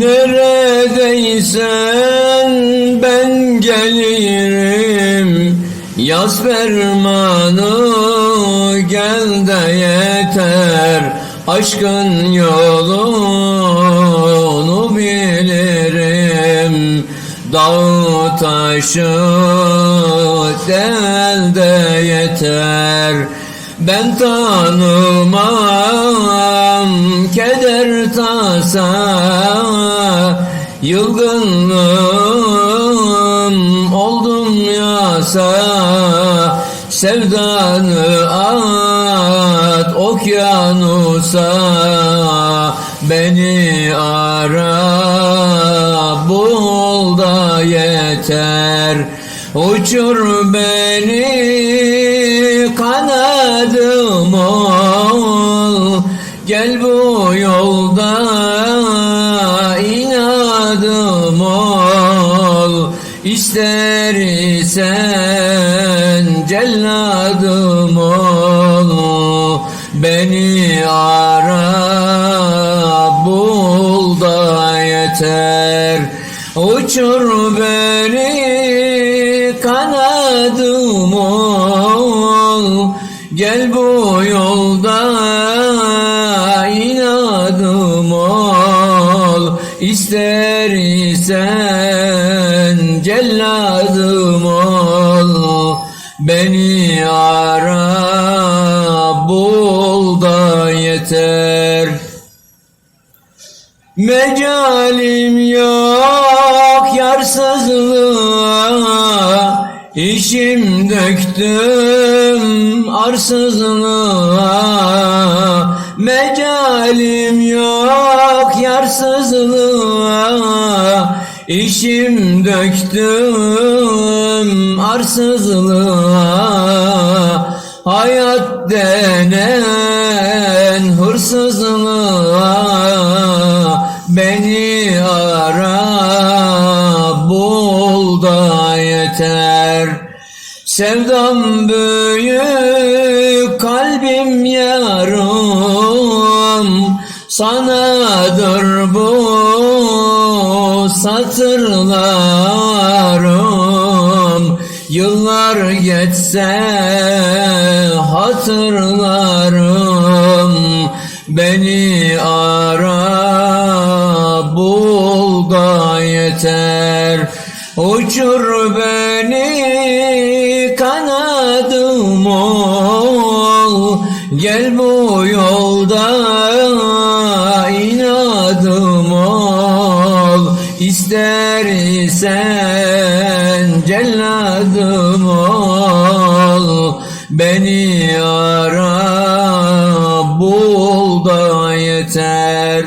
Neredeysen ben gelirim. Yaz fermanı gel de yeter. Aşkın yolunu bilirim. Dağ taşı del de yeter Ben tanımam keder tasa Yılgınlığım oldum yasa. Sevdanı at okyanusa Beni ara bul da yeter. Uçur beni kanadım ol Gel bu yolda inadım ol. İster isen celladım ol Beni ara bul da yeter. Uçur beni kanadım ol Gel bu yolda inadım ol. İster isen celladım ol. Beni ara bul da yeter. Mecalim yok yarsızlığa İşim döktüm arsızlığa. Mecalim yok yarsızlığa. İşim döktüm arsızlığa. Hayat denen hırsızlığa. Beni Sevdam büyük kalbim yarım. Sanadır bu satırlarım. Yıllar geçse hatırlarım. Beni ara bul da yeter. Uçur beni kanadım ol Gel bu yolda inadım ol İster isen celladım ol Beni ara bul da yeter.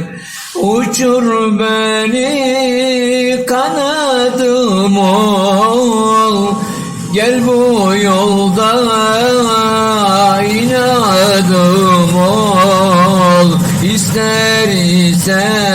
Uçur beni kanadım ol Gel bu yolda inadım ol. İster isen